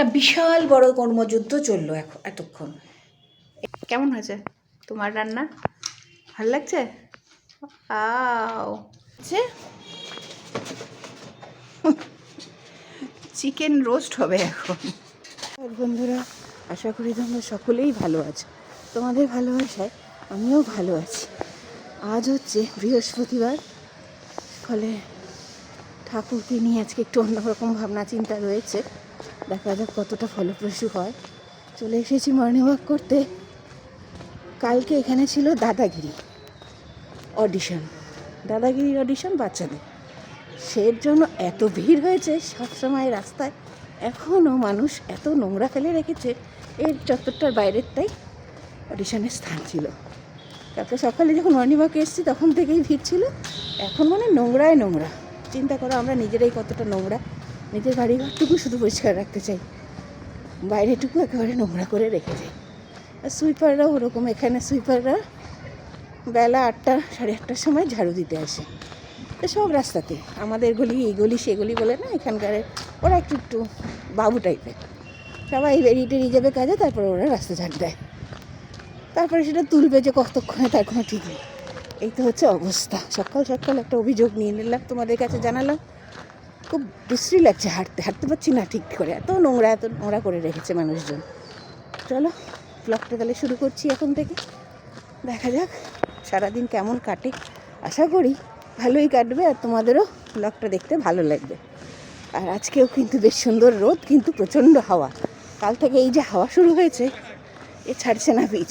একটা বিশাল বড় কর্মযুদ্ধ চলল এখন এতক্ষণ। কেমন হয়েছে তোমার রান্না? ভালো লাগছে? আও চিকেন রোস্ট হবে এখন। বন্ধুরা আশা করি তোমরা সকলেই ভালো আছো। তোমাদের ভালোবাসায় আমিও ভালো আছি। আজ হচ্ছে বৃহস্পতিবার ফলে ঠাকুরকে নিয়ে আজকে একটু অন্যরকম ভাবনা চিন্তা রয়েছে। দেখা যাক কতটা ফলপ্রসূ হয়। চলে এসেছি মর্নিং ওয়াক করতে। কালকে এখানে ছিল দাদাগিরি অডিশন দাদাগিরির অডিশন বাচ্চাদের। সের জন্য এত ভিড় হয়েছে সবসময় রাস্তায়। এখনও মানুষ এত নোংরা ফেলে রেখেছে। এর চত্বরটার বাইরেরটাই অডিশনের স্থান ছিল। কালকে সকালে যখন মর্নিং ওয়াকে এসেছি তখন থেকেই ভিড় ছিল। এখন মানে নোংরায় নোংরা। চিন্তা করো আমরা নিজেরাই কতটা নোংরা। নিজের বাড়িঘরটুকু শুধু পরিষ্কার রাখতে চাই। বাইরেটুকু একেবারে নোংরা করে রেখে যাই আর সুইপাররাও ওরকম, এখানে সুইপাররা বেলা আটটা, সাড়ে আটটার সময় ঝাড়ু দিতে আসে। সব রাস্তাতে। আমাদের গলি এই গলি সে গলি বলে না, এখানকার ওরা একটু একটু বাবু টাইপের। সবাই বেরিয়ে টেরিয়ে যাবে কাজে, তারপরে ওরা রাস্তা ঝাড় দেয়। তারপরে সেটা তুলবে যে কতক্ষণে, তার কোনো ঠিক নেই। এই তো হচ্ছে অবস্থা। সকাল সকাল একটা অভিযোগ নিয়ে নিলাম তোমাদের কাছে জানালাম। খুব বিশ্রী লাগছে হাঁটতে হাঁটতে পারছি না ঠিক করে। এত নোংরা এত নোংরা করে রেখেছে মানুষজন। চলো ব্লগটা তাহলে শুরু করছি এখন থেকে। দেখা যাক সারাদিন কেমন কাটে। আশা করি ভালোই কাটবে আর তোমাদেরও ব্লগটা দেখতে ভালো লাগবে। আর আজকেও কিন্তু বেশ সুন্দর রোদ, কিন্তু প্রচণ্ড হাওয়া। কাল থেকে এই যে হাওয়া শুরু হয়েছে, এ ছাড়ছে না পিচ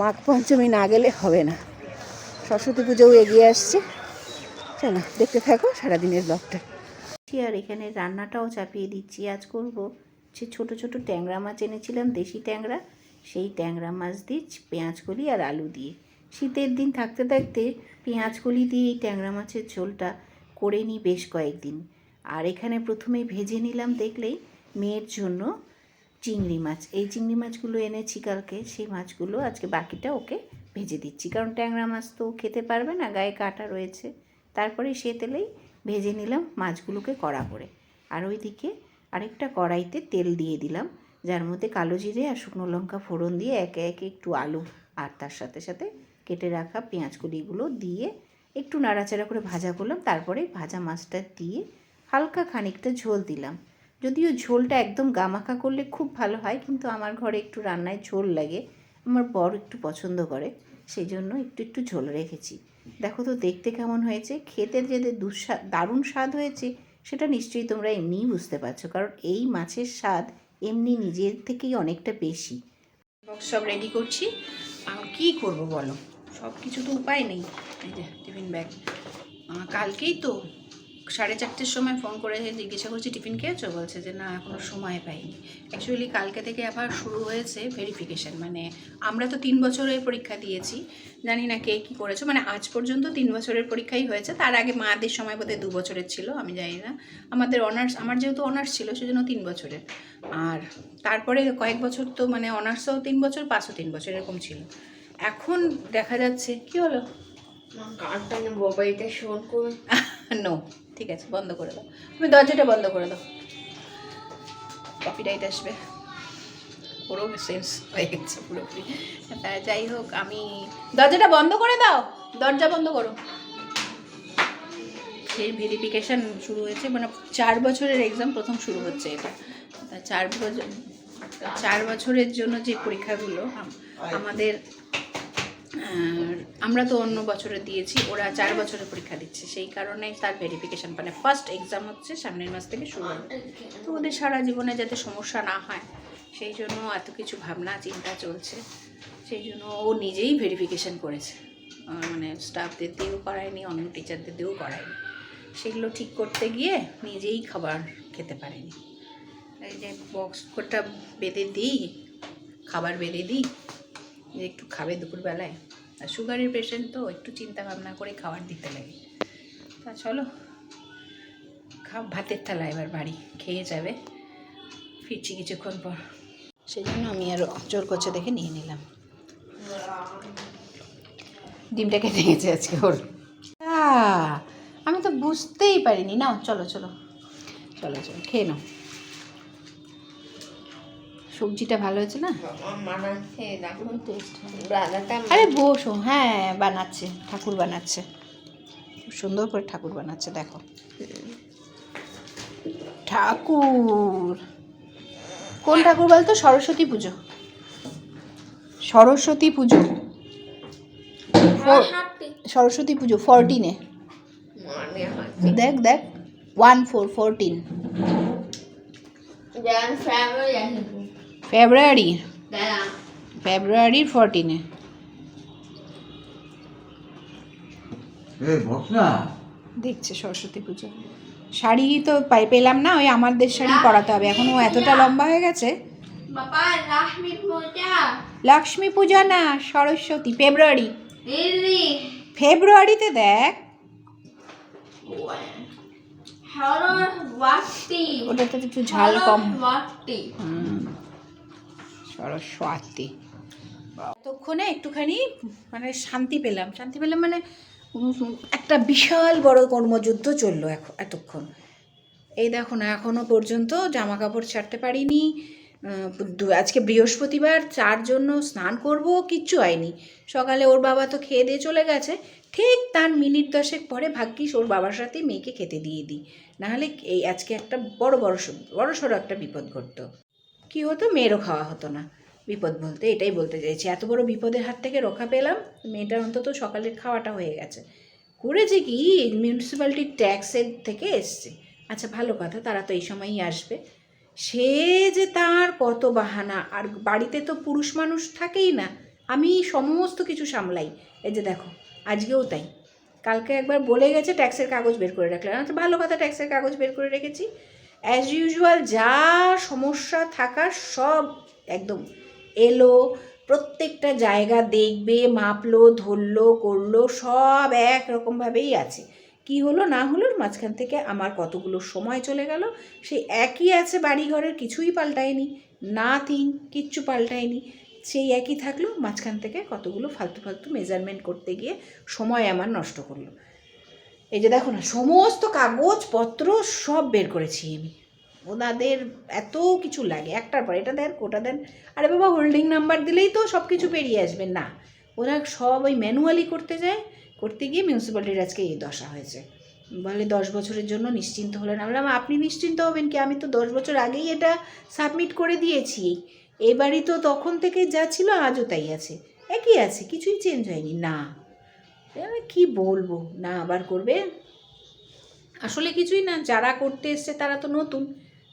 মাঘ পঞ্চমী না গেলে হবে না। সরস্বতী পুজোও এগিয়ে আসছে। চলো দেখতে থাকো সারাদিনের ব্লগটা আর এখানে রান্নাটাও চাপিয়ে দিচ্ছি। আজ করব যে ছোট ছোট ট্যাংরা মাছ এনেছিলাম, দেশি ট্যাংরা। সেই ট্যাংরা মাছ দিয়ে পেঁয়াজকলি আর আলু দিয়ে। শীতের দিন থাকতে থাকতে পেঁয়াজকলি দিয়ে এই ট্যাংরা মাছের ঝোলটা করে নিই বেশ কয়েকদিন। আর এখানে প্রথমেই ভেজে নিলাম দেখলেই মেয়ের জন্য চিংড়ি মাছ। এই চিংড়ি মাছগুলো এনেছি কালকে, সেই মাছগুলো আজকে বাকিটা ওকে ভেজে দিচ্ছি। কারণ ট্যাংরা মাছ তো খেতে পারবে না, গায়ে কাটা রয়েছে। তারপরে সে তেলেই ভেজে নিলাম মাছগুলোকে কড়া করে। আর ওইদিকে আরেকটা কড়াইতে তেল দিয়ে দিলাম, যার মধ্যে কালো জিরে আর শুকনো লঙ্কা ফোড়ন দিয়ে একে একে একটু আলু আর তার সাথে সাথে কেটে রাখা পেঁয়াজ কলিগুলো দিয়ে একটু নাড়াচাড়া করে ভাজা করলাম, তারপরে ভাজা মাছটা দিয়ে হালকা খানিকটা ঝোল দিলাম। যদিও ঝোলটা একদম গামাখা করলে খুব ভালো হয়, কিন্তু আমার ঘরে একটু রান্নায় ঝোল লাগে, আমার বর একটু পছন্দ করে সেই জন্য একটু একটু ঝোল রেখেছি। দেখো তো দেখতে কেমন হয়েছে খেতে যে দুঃস্বাদ দারুণ স্বাদ হয়েছে, সেটা নিশ্চয়ই তোমরা এমনিই বুঝতে পারছ, কারণ এই মাছের স্বাদ এমনি নিজের থেকেই অনেকটা বেশি। সব রেডি করছি। আর কী করব বলো? সব কিছু তো উপায় নেই। এই যে টিফিন ব্যাগ কালকেই তো সাড়ে চারটের সময় ফোন করে জিজ্ঞাসা করছি, টিফিন খেয়েছো বলছে যে, না এখনও সময় পাইনি। অ্যাকচুয়ালি কালকে থেকে আবার শুরু হয়েছে ভেরিফিকেশান মানে আমরা তো তিন বছরের পরীক্ষা দিয়েছি, জানি না কে কী করেছ মানে আজ পর্যন্ত তিন বছরের পরীক্ষাই হয়েছে, তার আগে মাদের সময় বোধহয় দু বছরের ছিল, আমি জানি না। আমাদের অনার্স আমার যেহেতু অনার্স ছিল, সেজন্য তিন বছরের। আর তারপরে কয়েক বছর তো মানে অনার্সও তিন বছর পাসও তিন বছর, এরকম ছিল। এখন দেখা যাচ্ছে, কি হলো? নো ঠিক আছে বন্ধ করে দাও। তুমি দরজাটা বন্ধ করে দাও। কপিরাইট আসবে। পুরো সেন্স হয়ে গেছে পুরোপুরি তা যাই হোক আমি দরজাটা বন্ধ করে দাও। দরজা বন্ধ করো। সেই ভেরিফিকেশান শুরু হয়েছে মানে চার বছরের এক্সাম প্রথম শুরু হচ্ছে এটা। তা চার বছর চার বছরের জন্য যে পরীক্ষাগুলো আমাদের আমরা তো অন্য বছরে দিয়েছি, ওরা চার বছরের পরীক্ষা দিচ্ছে, সেই কারণে তার ভেরিফিকেশান মানে ফার্স্ট এক্সাম হচ্ছে সামনের মাস থেকে শুরু হবে। তো ওদের সারা জীবনে যাতে সমস্যা না হয়, সেই জন্য এত কিছু ভাবনা, চিন্তা চলছে। সেই জন্য ও নিজেই ভেরিফিকেশান করেছে। মানে স্টাফদের দিয়েও করায়নি, অন্য টিচারদের দিয়েও করায়নি। সেগুলো ঠিক করতে গিয়ে নিজেই খাবার খেতে পারেনি। এই যে বক্স কোটা বেঁধে দিই, খাবার বেঁধে দিই, যে একটু খাবে দুপুরবেলায়। আর সুগারের পেশেন্ট তো একটু চিন্তা ভাবনা করে খাবার দিতে লাগে। তা চলো, খাও, ভাতের থালা এবার বাড়ি, খেয়ে যাবে। ফিরছি কিছুক্ষণ পর। সেই জন্য আমি আর জোর করছে দেখে নিয়ে নিলাম। ডিমটা কেটে গেছে আজকে ওর। আমি তো বুঝতেই পারিনি। না চলো চলো। চলো চলো, খেয়ে নাও। সবজিটা ভালো হয়েছে না? আরে বসো হ্যাঁ বানাচ্ছে ঠাকুর বানাচ্ছে। খুব সুন্দর করে ঠাকুর বানাচ্ছে দেখো। ঠাকুর। কোন ঠাকুর বলতো? সরস্বতী পুজো। সরস্বতী পুজো। সরস্বতী পুজো ফোরটিনে মানে দেখ দেখ ওয়ান ফোর ফোরটিন ফেব্রুয়ারি। দাদা ফেব্রুয়ারির ফোরটিনে দেখছে সরস্বতী পুজো। শাড়ি তো পাই পেলাম না ওই আমাদের শাড়ি পরাতে হবে। এখন ও এতটা লম্বা হয়ে গেছে। লক্ষ্মী পূজা না সরস্বতী ফেব্রুয়ারি। ফেব্রুয়ারিতে দেখ। ওটাতে তো একটু ঝাল কম। সরস্বতী এতক্ষণে একটুখানি মানে শান্তি পেলাম। শান্তি পেলাম মানে একটা বিশাল বড় কর্মযুদ্ধ চলল এখন এতক্ষণ। এই দেখো না এখনও পর্যন্ত জামা কাপড় ছাড়তে পারিনি। আজকে বৃহস্পতিবার, চার জন্য স্নান করব, কিচ্ছু হয়নি। সকালে ওর বাবা তো খেয়ে দিয়ে চলে গেছে। ঠিক তার মিনিট দশেক পরে ভাগ্যিস ওর বাবার সাথে মেয়েকে খেতে দিয়ে দিই। নাহলে এই আজকে একটা বড় বড় স- বড় সড়ো একটা বিপদ ঘটতো। কি হতো? মেয়েরও খাওয়া হতো না। বিপদ বলতে এটাই বলতে চাইছি। এত বড় বিপদের হাত থেকে রক্ষা পেলাম, মেয়েটার অন্তত সকালের খাওয়াটা হয়ে গেছে। করেছে কি? মিউনিসিপ্যালিটির ট্যাক্সের থেকে এসছে। আচ্ছা ভালো কথা, তারা তো এই সময়ই আসবে। সে যে তার কত বাহানা, আর বাড়িতে তো পুরুষ মানুষ থাকেই না। আমি সমস্ত কিছু সামলাই। এই যে দেখো, আজকেও তাই। কালকে একবার বলে গেছে ট্যাক্সের কাগজ বের করে রাখলাম। আচ্ছা ভালো কথা ট্যাক্সের কাগজ বের করে রেখেছি। অ্যাজ ইউজুয়াল যা সমস্যা থাকার সব একদম এলো, প্রত্যেকটা জায়গা দেখবে, মাপলো, ধরলো, করল, সব একরকমভাবেই আছে। কি হলো, না হলো, মাঝখান থেকে আমার কতগুলো সময় চলে গেল, সেই একই আছে বাড়িঘরের, কিছুই পাল্টায়নি, না তিন, কিচ্ছু পাল্টায়নি। সেই একই থাকল, মাঝখান থেকে কতগুলো ফালতু ফালতু মেজারমেন্ট করতে গিয়ে সময় আমার নষ্ট করল। এই যে দেখো না, সমস্ত কাগজপত্র সব বের করেছি আমি। ওনাদের এত কিছু লাগে, একটার পর এটা দেন, ওটা দেন। আরে বাবা হোল্ডিং নাম্বার দিলেই তো সব কিছু বেরিয়ে আসবে। না, ওরা সব ওই ম্যানুয়ালি করতে যায়, করতে গিয়ে মিউনিসিপ্যালিটির আজকে এই দশা হয়েছে। বলে দশ বছরের জন্য নিশ্চিন্ত হলেন। বললাম, আপনি নিশ্চিন্ত হবেন কি? আমি তো দশ বছর আগেই এটা সাবমিট করে দিয়েছি। এবারই তো তখন থেকে যা ছিল, আজও তাই আছে। একই আছে, কিছুই চেঞ্জ হয়নি। না আমি কি বলব? না আবার করবে? আসলে কিছুই না, যারা করতে এসছে তারা তো নতুন।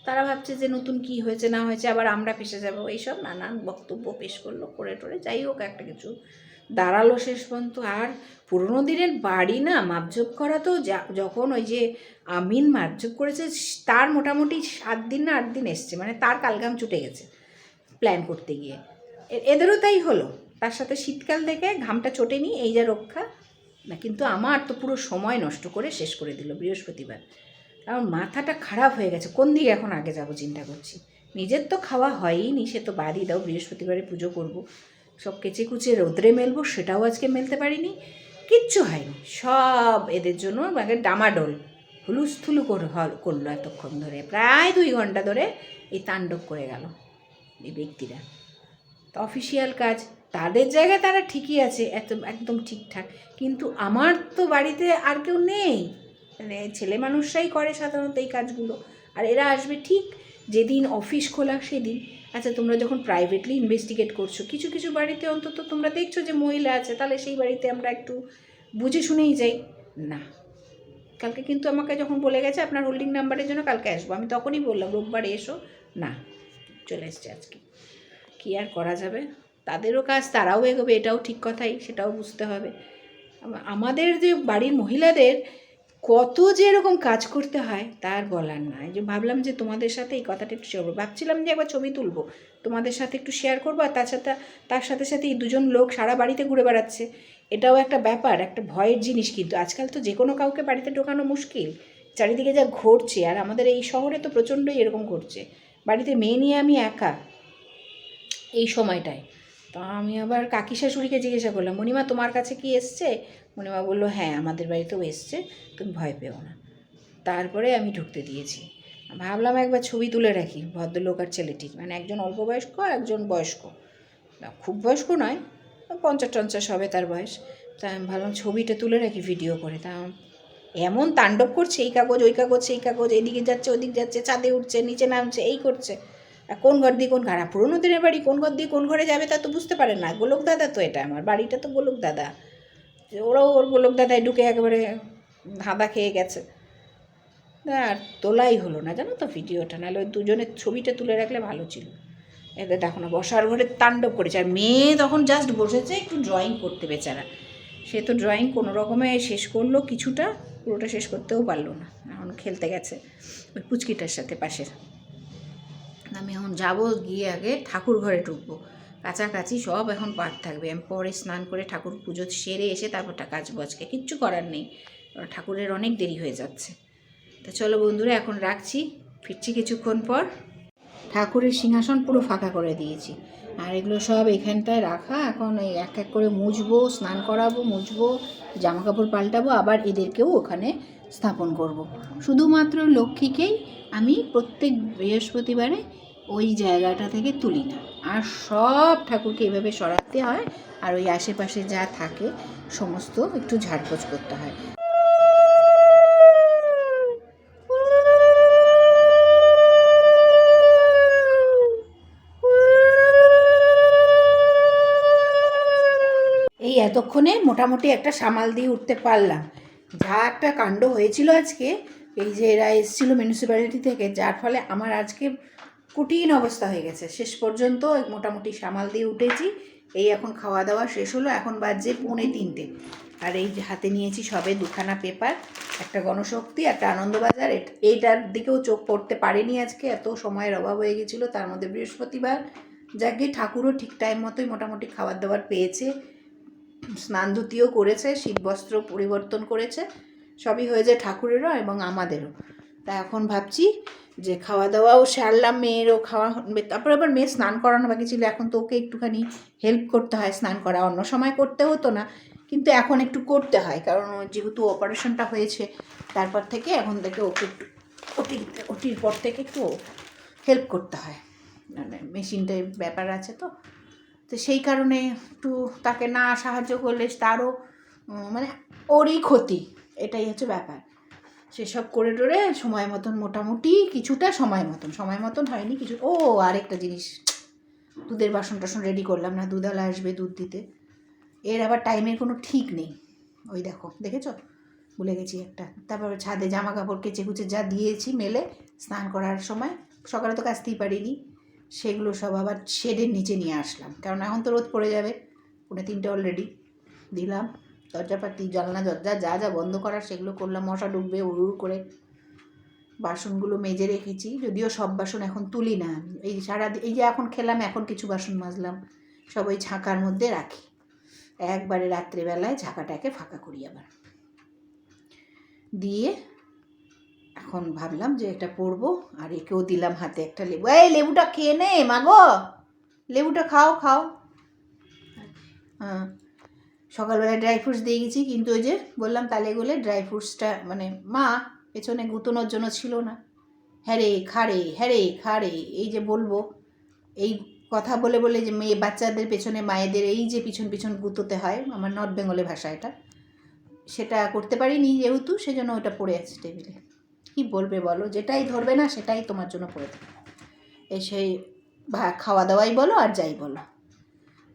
তারা ভাবছে যে নতুন কি হয়েছে, না হয়েছে, আবার আমরা ফেসে যাব। এইসব নানান বক্তব্য পেশ করল, করে টোরে। যাই হোক, একটা কিছু। দাঁড়াল শেষ পর্যন্ত। আর পুরোনো দিনের বাড়ি না, মাপঝোপ করা তো যখন ওই যে আমিন মাপঝোপ করেছে, তার মোটামুটি সাত দিন না আট দিন এসছে। মানে তার কালগাম ছুটে গেছে প্ল্যান করতে গিয়ে। এদেরও তাই হলো। তার সাথে শীতকাল থেকে ঘামটা ছোটেনি, এই যা রক্ষা। না, কিন্তু আমার তো পুরো সময় নষ্ট করে শেষ করে দিল বৃহস্পতিবার। আমার মাথাটা খারাপ হয়ে গেছে, কোন দিকে এখন আগে যাব চিন্তা করছি? নিজের তো খাওয়া হয়ই নি সে তো বাদই দাও, বৃহস্পতিবারে পুজো করব। সব কেচে কুচে রোদ্রে মেলবো, সেটাও আজকে মেলতে পারিনি। কিচ্ছু হয়নি, সব এদের জন্য মানে ডামাডোল। হুলুস্থুলু করে করল এতক্ষণ ধরে, প্রায় দুই ঘণ্টা ধরে এই তাণ্ডব করে গেল এই ব্যক্তিরা। তো অফিসিয়াল কাজ তাদের জায়গায় তারা ঠিকই আছে, এত, একদম ঠিকঠাক। কিন্তু আমার তো বাড়িতে আর কেউ নেই। মানে ছেলে মানুষরাই করে সাধারণত এই কাজগুলো। আর এরা আসবে ঠিক যেদিন অফিস খোলা সেদিন। আচ্ছা তোমরা যখন প্রাইভেটলি ইনভেস্টিগেট করছ, কিছু কিছু বাড়িতে অন্তত তোমরা দেখছ যে মহিলা আছে, তাহলে সেই বাড়িতে আমরা একটু বুঝে শুনেই যাই। না। কালকে কিন্তু আমাকে যখন বলে গেছে আপনার হোল্ডিং নাম্বারের জন্য কালকে আসব, আমি তখনই বললাম, রোববারে এসো। না, চলে এসছে আজকে। কী আর করা যাবে? তাদেরও কাজ, তারাও এগোবে, এটাও ঠিক কথাই, সেটাও বুঝতে হবে। আমাদের যে বাড়ির মহিলাদের কত যে এরকম কাজ করতে হয় তার বলার নাই যে ভাবলাম যে তোমাদের সাথে এই কথাটা একটু শেয়ার করব। ভাবছিলাম যে একবার ছবি তুলবো, তোমাদের সাথে একটু শেয়ার করব, আর তার সাথে তার সাথে সাথে এই দুজন লোক সারা বাড়িতে ঘুরে বেড়াচ্ছে। এটাও একটা ব্যাপার, একটা ভয়ের জিনিস কিন্তু। আজকাল তো যে কোনো কাউকে বাড়িতে ঢোকানো মুশকিল। চারিদিকে যা ঘটছে, আর আমাদের এই শহরে তো প্রচণ্ডই এরকম ঘটছে। বাড়িতে মেয়ে নিয়ে আমি একা এই সময়টায়। তো আমি আবার কাকি শাশুড়িকে জিজ্ঞাসা করলাম, মণিমা, তোমার কাছে কি এসছে? মণিমা বলল হ্যাঁ আমাদের বাড়িতেও এসছে, তুমি ভয় পেও না। তারপরে আমি ঢুকতে দিয়েছি। ভাবলাম একবার ছবি তুলে রাখি, ভদ্রলোক আর ছেলেটির মানে একজন অল্প বয়স্ক আর একজন বয়স্ক। খুব বয়স্ক নয়, পঞ্চাশ টঞ্চাশ হবে তার বয়স। তা আমি ভাবলাম ছবিটা তুলে রাখি ভিডিও করে। তা এমন তাণ্ডব করছে, এই কাগজ, ওই কাগজ, সেই কাগজ, এদিকে যাচ্ছে, ওদিক যাচ্ছে, ছাদে উঠছে, নিচে নামছে, এই করছে। কোন ঘর দিয়ে কোন ঘর? আর পুরোনো দিনের বাড়ি কোন ঘর দিয়ে কোন ঘরে যাবে তা তো বুঝতে পারে না। গোলক দাদা তো এটা আমার, বাড়িটা তো গোলক দাদা। ওরাও ওর গোলক দাদায় ঢুকে একেবারে ধাঁধা খেয়ে গেছে। আর তোলাই হলো না, জানো তো ভিডিওটা, নাহলে ওই দুজনের ছবিটা তুলে রাখলে ভালো ছিল। এদের দেখো না বসার ঘরে তাণ্ডব করেছে, আর মেয়ে তখন জাস্ট বসেছে একটু ড্রয়িং করতে বেচারা। সে তো ড্রয়িং কোনো রকমে শেষ করল, কিছুটা পুরোটা শেষ করতেও পারল না। এখন খেলতে গেছে ওই পুচকিটার সাথে পাশের। আমি এখন যাব গিয়ে আগে ঠাকুর ঘরে ঢুকবো। কাছাকাছি সব এখন পাঠ থাকবে। আমি পরে স্নান করে ঠাকুর পুজো সেরে এসে তারপরটা কাজ আজকে কিচ্ছু করার নেই। ঠাকুরের অনেক দেরি হয়ে যাচ্ছে। তো চলো বন্ধুরা, এখন রাখছি। ফিরছি কিছুক্ষণ পর। ঠাকুরের সিংহাসন পুরো ফাঁকা করে দিয়েছি। আর এগুলো সব এখানটায় রাখা। এখন এই এক এক করে মুছবো, স্নান করাবো, মুছবো জামা কাপড় পাল্টাবো, আবার এদেরকেও ওখানে স্থাপন করব। শুধুমাত্র লক্ষ্মীকেই আমি প্রত্যেক বৃহস্পতিবারে ওই জায়গাটা থেকে তুলি না। আর সব ঠাকুরকে এভাবে সরাতে হয় আর ওই আশেপাশে যা থাকে সমস্ত একটু ঝাড়পোছ করতে হয়। এই এতক্ষণে মোটামুটি একটা সামাল দিয়ে উঠতে পারলাম। যা একটা কাণ্ড হয়েছিল আজকে, এই যে এরা এসেছিল মিউনিসিপ্যালিটি থেকে, যার ফলে আমার আজকে কঠিন অবস্থা হয়ে গেছে। শেষ পর্যন্ত মোটামুটি সামাল দিয়ে উঠেছি। এই এখন খাওয়া দাওয়া শেষ হলো, এখন বাজে পৌনে তিনটে। আর এই যে হাতে নিয়েছি সবে দুখানা পেপার, একটা গণশক্তি, একটা আনন্দবাজার। এইটার দিকেও চোখ পড়তে পারেনি আজকে, এত সময়ের অভাব হয়ে গেছিল। তার মধ্যে বৃহস্পতিবার, যাকে ঠাকুরও ঠিক টাইম মতোই মোটামুটি খাবার দাবার পেয়েছে। স্নান ধুতিও করেছে শীতবস্ত্র পরিবর্তন করেছে। সবই হয়েছে ঠাকুরেরও এবং আমাদেরও। তা এখন ভাবছি যে খাওয়া দাওয়াও সারলাম, মেয়েরও খাওয়া তারপর আবার মেয়ে স্নান করানো বাকি ছিল। এখন তো ওকে একটুখানি হেল্প করতে হয় স্নান করা। অন্য সময় করতে হতো না, কিন্তু এখন একটু করতে হয়। কারণ যেহেতু অপারেশনটা হয়েছে, তারপর থেকে এখন থেকে ওকে একটু ওটির ওটির পর থেকে একটু হেল্প করতে হয়। মানে মেশিনটার ব্যাপার আছে তো। তো সেই কারণে একটু তাকে না সাহায্য করলে তারও মানে ওরই ক্ষতি। এটাই হচ্ছে ব্যাপার। সেসব করে টোরে সময় মতন মোটামুটি কিছুটা সময় মতন সময় মতন হয়নি কিছু, ও আরেকটা জিনিস, দুধের বাসন টাসন রেডি করলাম না, দুধালা আসবে দুধ দিতে, এর আবার টাইমের কোনো ঠিক নেই, ওই দেখো, দেখেছ? ভুলে গেছি একটা, তারপর ছাদে জামা কাপড় কেচে কুচে যা দিয়েছি মেলে, স্নান করার সময়, সকালে তো কাচতেই পারিনি, সেগুলো সব আবার শেডের নিচে নিয়ে আসলাম, কারণ এখন তো রোদ পড়ে যাবে, পুনে তিনটে অলরেডি দিলাম দরজাপাতি জানলা দরজা যা যা বন্ধ করার সেগুলো করলাম। মশা ঢুকবে উড় উড় করে বাসনগুলো মেজে রেখেছি। যদিও সব বাসন এখন তুলি না আমি। এই সারা এই যে এখন খেলাম এখন কিছু বাসন মাজলাম। সব ওই ঝাঁকার মধ্যে রাখি। একবারে রাত্রেবেলায় ঝাঁকাটাকে ফাঁকা করি আবার। দিয়ে এখন ভাবলাম যে এটা পরবো আর একেও দিলাম হাতে একটা লেবু। এই লেবুটা খেয়ে নে মাগো লেবুটা খাও খাও। হ্যাঁ। সকালবেলা ড্রাই ফ্রুটস দিয়ে গেছি, কিন্তু ওই যে বললাম তালে গোলে ড্রাই ফ্রুটসটা মানে মা পেছনে গুতোনোর জন্য ছিল না। হ্যাঁ রে খারে হ্যাঁ রে খারে এই যে বলব, এই কথা বলে বলে যে মেয়ে বাচ্চাদের পেছনে মায়েদের এই যে পিছন পিছন গুতোতে হয়, আমার নর্থ বেঙ্গলে ভাষা এটা, সেটা করতে পারিনি যেহেতু, সেজন্য ওটা পড়ে আছে টেবিলে কি বলবে বলো, যেটাই ধরবে না সেটাই তোমার জন্য পড়ে থাকে এসে ভা খাওয়া দাওয়াই বলো আর যাই বলো।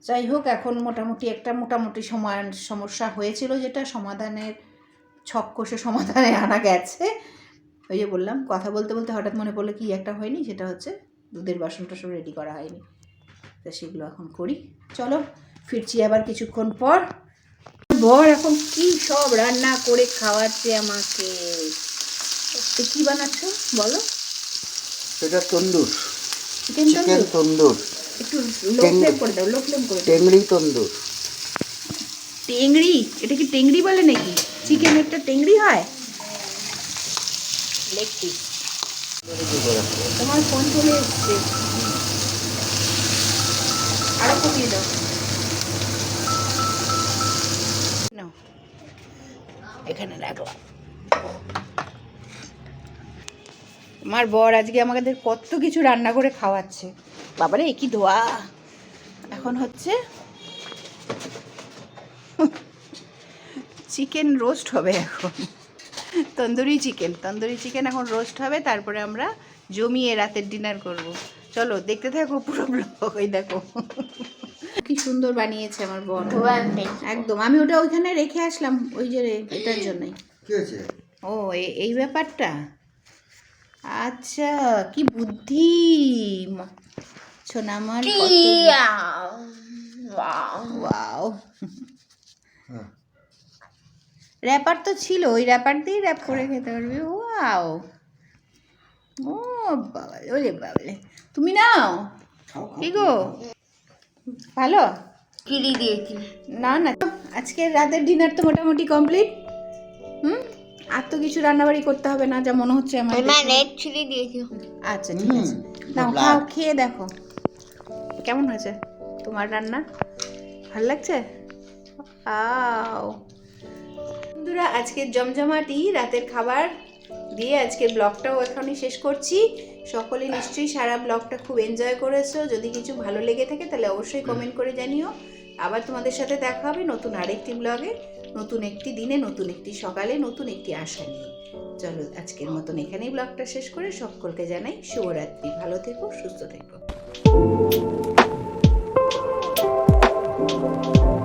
যাই হোক এখন মোটামুটি একটা মোটামুটি সময় সমস্যা হয়েছিল যেটা সমাধানের ছক কষে সমাধানে আনা গেছে। ওই যে বললাম কথা বলতে বলতে হঠাৎ মনে পড়ল কি একটা হয়নি সেটা হচ্ছে দুধের বাসন টাসন রেডি করা হয়নি। তো সেগুলো এখন করি। চলো ফিরছি আবার কিছুক্ষণ পর। বর এখন কি সব রান্না করে খাওয়াচ্ছে আমাকে? কি বানাচ্ছো বলো? এটা তন্দুর? চিকেন তন্দুর। একটু লো ফ্লেম করে দাও লো ফ্লেম করে দাও। টেংরি তন্দুর। টেংরি এটা কি টেংরি বলে নাকি? চিকেন একটা টেংরি হয়? লেগ পিস তোমার ফোন চলে এসছে। আরও কমিয়ে দাও। নাও। এখানে রাখলাম। আমার বর আজকে আমাদের কত কিছু রান্না করে খাওয়াচ্ছে। বাবারে কি ধোয়া? এখন হচ্ছে চিকেন রোস্ট হবে এখন। তন্দুরি চিকেন তন্দুরি চিকেন এখন রোস্ট হবে তারপরে আমরা জমিয়ে রাতের ডিনার করব। চলো দেখতে থাকো পুরো ব্লগ ওই দেখো। কি সুন্দর বানিয়েছে আমার বর। একদম আমি ওটা ওইখানে রেখে আসলাম ওই যে রে- এটার জন্যই। কি হয়েছে? ও এই ব্যাপারটা? আচ্ছা কি বুদ্ধি! সোনামার ওয়াও র্যাপার তো ছিল ওই র্যাপার দিয়েই র্যাপ করে খেতে পারবি। ওয়াও ও বাবা ওরে বাবলে তুমি নাও। কি গো? ভালো? কিরি দিয়েছি না না। আজকে রাতের ডিনার তো মোটামুটি কমপ্লিট হুম? আর তো কিছু রান্নাবাড়ি করতে হবে না যা মনে হচ্ছে আমার আচ্ছা ঠিক আছে। নাও খাও খেয়ে দেখো। কেমন হয়েছে তোমার রান্না? ভালো লাগছে? আও বন্ধুরা, আজকের জমজমাটি, রাতের খাবার দিয়ে আজকের ব্লগটাও এখনই শেষ করছি। সকলে নিশ্চয়ই সারা ব্লগটা খুব এনজয় করেছ। যদি কিছু ভালো লেগে থাকে, তাহলে অবশ্যই কমেন্ট করে জানিও। আবার তোমাদের সাথে দেখা হবে নতুন আরেকটি ব্লগে, নতুন একটি দিনে, নতুন একটি সকালে, নতুন একটি আশা নিয়ে। চলো, আজকের মতন এখানেই ব্লগটা শেষ করে সকলকে জানাই শুভরাত্রি। ভালো থেকো, সুস্থ থেকো। Thank you.